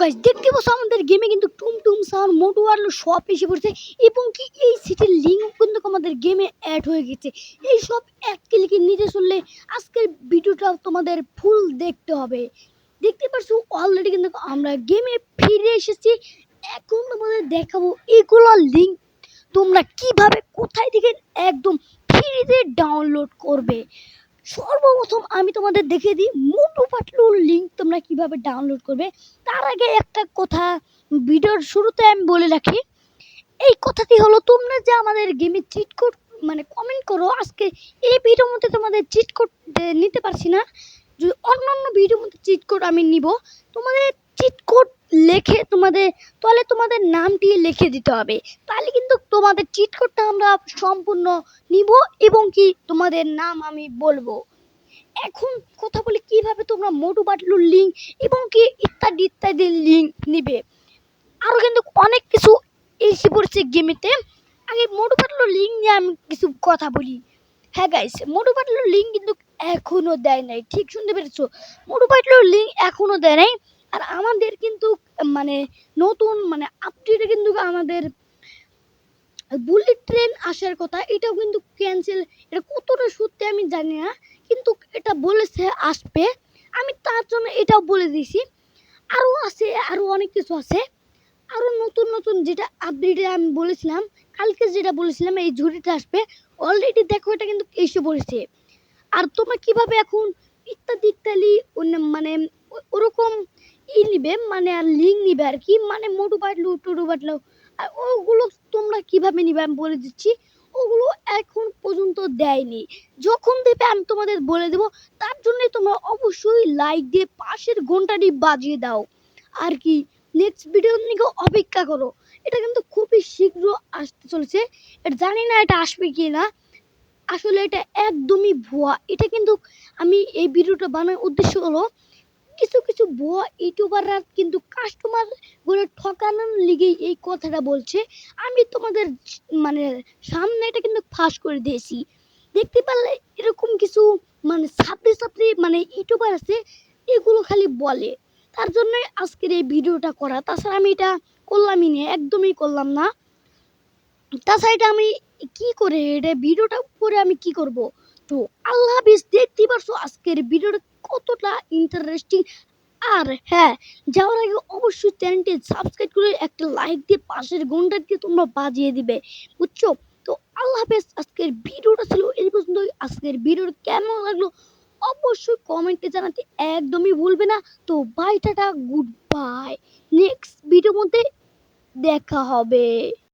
Guys দেখতে পাচ্ছ আমাদের গেমে কিন্তু টুমটুম সাউন্ড মোটু আর্লো সব এসে পড়ছে এবং কি এই সিটির লিঙ্ক কিন্তু আমাদের গেমে অ্যাড হয়ে গেছে। এই সব এক ক্লিকে নিতে চললে আজকের ভিডিওটা তোমাদের ফুল দেখতে হবে। দেখতে পাচ্ছ অলরেডি কিন্তু আমরা গেমে ফিরে এসেছি। এখন তোমাদের দেখাবো এগুলো লিঙ্ক তোমরা কীভাবে কোথায় থেকে একদম ফ্রিতে ডাউনলোড করবে। সর্বপ্রথম আমি তোমাদের দেখিয়ে দিই মোটু পাতলুর লিঙ্ক তোমরা কীভাবে ডাউনলোড করবে। তার আগে একটা কথা, ভিডিওর শুরুতে আমি বলে রাখি, এই কথাটি হলো, তোমরা যে আমাদের গেমে চিট কোড মানে কমেন্ট করো, আজকে এই ভিডিওর মধ্যে তোমাদের চিট কোড নিতে পারছি না। যদি অন্য অন্য ভিডিওর মধ্যে চিট কোড আমি নিব, তোমাদের চিট কোড লেখে তোমাদের, তাহলে তোমাদের নামটি লিখে দিতে হবে। তাহলে কিন্তু তোমাদের চিট কোডটা আমরা সম্পূর্ণ নিব এবং কি তোমাদের নাম আমি বলব। এখন কথা বলি কীভাবে তোমরা মোটু বাটলুর লিঙ্ক এবং কি ইত্যাদি ইত্যাদি লিঙ্ক নিবে। আরও কিন্তু অনেক কিছু এসে পড়ছে গেমেতে আগে মোটু পাতলুর লিঙ্ক নিয়ে আমি কিছু কথা বলি। হ্যাঁ গাইস মোটু পাতলুর লিঙ্ক কিন্তু এখনও দেয় নাই, ঠিক শুনতে পেরেছ? মোটু পাতলুর লিঙ্ক এখনও দেয় নাই। আর আমাদের কিন্তু মানে নতুন মানে আপডেটে কিন্তু আমাদের বুলেট ট্রেন আসার কথা, এটাও কিন্তু ক্যান্সেল এটা কতটা সত্যি আমি জানি না, কিন্তু এটা বলেছে, আসবে। আমি তার জন্য এটাও বলে দিয়েছি। আরও আছে, আরও অনেক কিছু আছে। আরও নতুন নতুন যেটা আপডেটে আমি বলেছিলাম, কালকে যেটা বলেছিলাম, এই ঝুড়িটা আসবে অলরেডি দেখো এটা কিন্তু এসে পড়েছে। আর তোমরা কীভাবে এখন ইত্যাদি ইত্যাদি মানে নিবে? মানে আর লিঙ্ক নিবে আর কি? মানে মোটু পাটলু টুটু পাটলু আর ওগুলো তোমরা কীভাবে নিবে? আমি বলে দিচ্ছি। ওগুলো এখন পর্যন্ত দেয়নি। যখন দেবে, আমি তোমাদের বলে দেবো। তার জন্যই তোমরা অবশ্যই লাইক দিয়ে পাশের ঘন্টাটি বাজিয়ে দাও। আর কি? নেক্সট ভিডিও নিকে অপেক্ষা করো। এটা কিন্তু খুবই শীঘ্র আসতে চলেছে। এটা জানি না এটা আসবে কি না আসলে এটা একদমই ভুয়া। এটা কিন্তু আমি এই ভিডিওটা বানানোর উদ্দেশ্য হলো কিছু কিছু ভুয়া ইউটিউবাররা কিন্তু কাস্টমার বলে ঠকানোর লিগেই এই কথাটা বলছে। আমি তোমাদের মানে সামনে এটা কিন্তু ফাঁস করে দিয়েছি। দেখতে পারলে এরকম কিছু মানে ছাত্রী ছাত্রী মানে ইউটিউবার আছে, এগুলো খালি বলে। তার জন্যই আজকের এই ভিডিওটা করা। তাছাড়া আমি এটা করলামই না, একদমই করলাম না। তাছাড়া এটা আমি কি করে, এটা ভিডিওটা করে আমি কি করব? তো আল্লাহ হাফিজ দেখতে পারছ আজকের ভিডিওটা কতটা ইন্টারেস্টিং আর হ্যাঁ যাওয়ার আগে অবশ্যই চ্যানেলটি সাবস্ক্রাইব করে একটা লাইক দিয়ে পাশের ঘণ্টা দিয়ে তোমরা বাজিয়ে দিবে, বুঝছ? তো আল্লাহ হাফেজ, আজকের ভিডিওটা ছিল এই পর্যন্তই। আজকের ভিডিওটা কেমন লাগল অবশ্যই কমেন্টে জানাতে একদমই ভুলবে না। তো bye tata good bye next ভিডিওর মধ্যে দেখা হবে।